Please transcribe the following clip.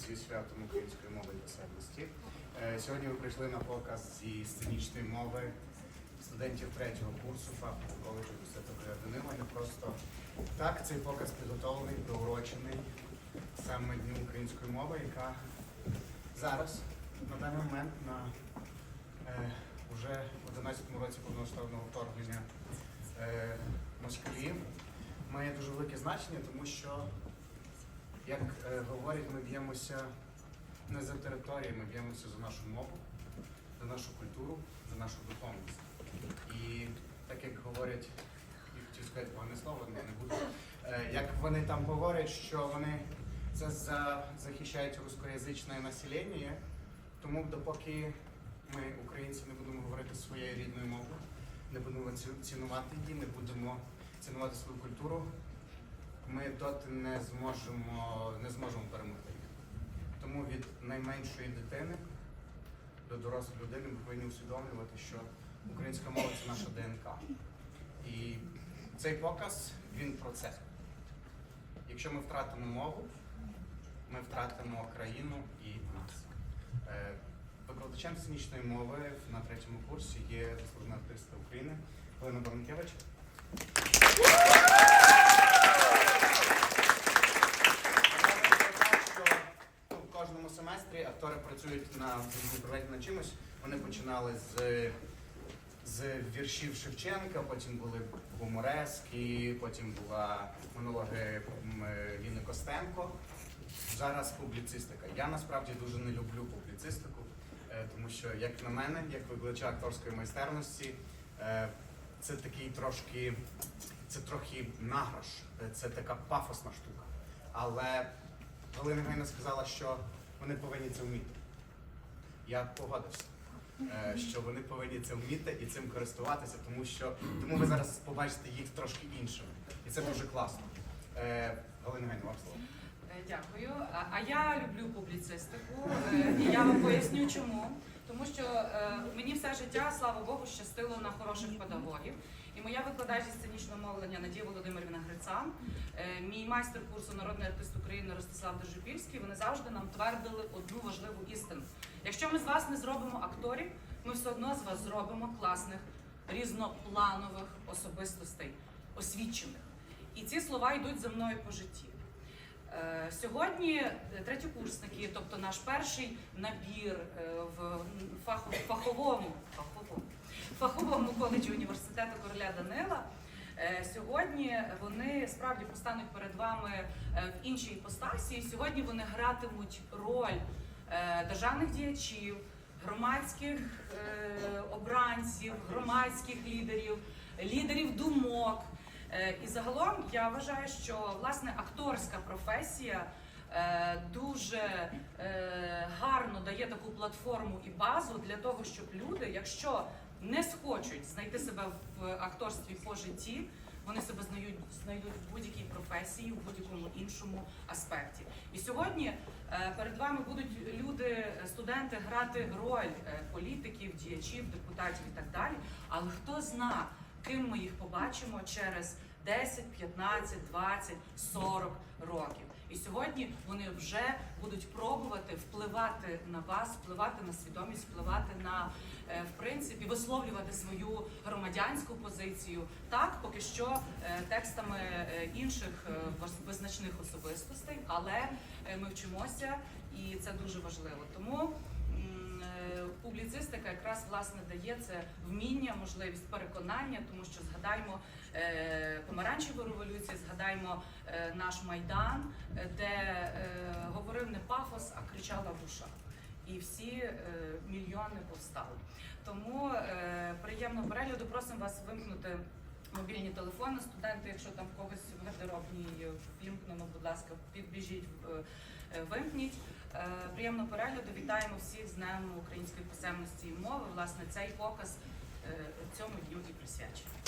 зі святом української мови і писемності. Е, Сьогодні ви прийшли на показ зі сценічної мови студентів третього курсу фахового коледжу Святого Данила. Не просто так, цей показ підготовлений, приурочений саме Дню української мови, яка зараз, на даний момент, на е, уже 11-му році повноштабного вторгнення е, москалів, має дуже велике значення, тому що, як е, говорять, ми б'ємося не за територію, ми б'ємося за нашу мову, за нашу культуру, за нашу духовність. І так як говорять, я хотів сказати погане слово, але не буду. Е, як вони там говорять, що вони це за, захищають рускоязичне населення, тому допоки ми, українці, не будемо говорити своєю рідною мовою, не будемо цінувати її, не будемо цінувати свою культуру, ми доти не зможемо, не зможемо перемогти. Тому від найменшої дитини до дорослої людини ми повинні усвідомлювати, що українська мова це наша ДНК. І цей показ він про це. Якщо ми втратимо мову, ми втратимо країну і нас. Е, Викладачем сценічної мови на третьому курсі є заслужена артистка України Олена Баранкевич. Працюють на чимось. Вони починали з, з віршів Шевченка, потім були гуморески, потім була монологи Ліни Костенко. Зараз публіцистика. Я насправді дуже не люблю публіцистику, е, тому що, як на мене, як викладача акторської майстерності, е, це такий трошки, це трохи награш, е, це така пафосна штука. Але Галина Гайна сказала, що вони повинні це вміти. Я погодився, е, що вони повинні це вміти і цим користуватися, тому що тому ви зараз побачите їх трошки іншими. І це дуже класно. Е, Галина Гайна, вам слово. Е, Дякую. А- я люблю публіцистику, і я вам поясню чому. Тому що мені все життя, слава Богу, щастило на хороших педагогів. І моя викладач зі сценічного мовлення Надія Володимирівна Грицан, мій майстер курсу народний артист України Ростислав Держипільський, вони завжди нам твердили одну важливу істину. Якщо ми з вас не зробимо акторів, ми все одно з вас зробимо класних різнопланових особистостей, освічених. І ці слова йдуть за мною по житті. Е, Сьогодні е, третьокурсники, тобто наш перший набір е, в фаховому, фаховому, фаховому коледжі університету короля Данила. Сьогодні вони справді постануть перед вами в іншій іпостасі. Сьогодні вони гратимуть роль державних діячів, громадських е, обранців, громадських лідерів, лідерів думок. Е, І загалом я вважаю, що власне акторська професія е, дуже е, гарно дає таку платформу і базу для того, щоб люди, якщо не схочуть знайти себе в акторстві по житті, вони себе знайдуть, знайдуть в будь-якій професії, в будь-якому іншому аспекті. І сьогодні е, перед вами будуть люди, е, студенти, грати роль е, політиків, діячів, депутатів і так далі. Але хто зна, ким ми їх побачимо через 10, 15, 20, 40 років. І сьогодні вони вже будуть пробувати впливати на вас, впливати на свідомість, впливати на е, в принципі висловлювати свою громадянську позицію. Так, поки що е, текстами е, інших визначних особистостей, але ми вчимося, і це дуже важливо. Тому публіцистика якраз власне дає це вміння, можливість переконання, тому що згадаймо е, помаранчеву революцію, згадаймо е, наш майдан, е, де говорив не пафос, а кричала душа. І всі мільйони повстали. Тому приємного перегляду. Просимо вас вимкнути мобільні телефони. Студенти, якщо там в когось в гардеробній вімкнено, будь ласка, підбіжіть, е, вимкніть. Приємно Приємного перегляду. Вітаємо всіх з Днем української писемності і мови. Власне, цей показ е, цьому дню і присвячений.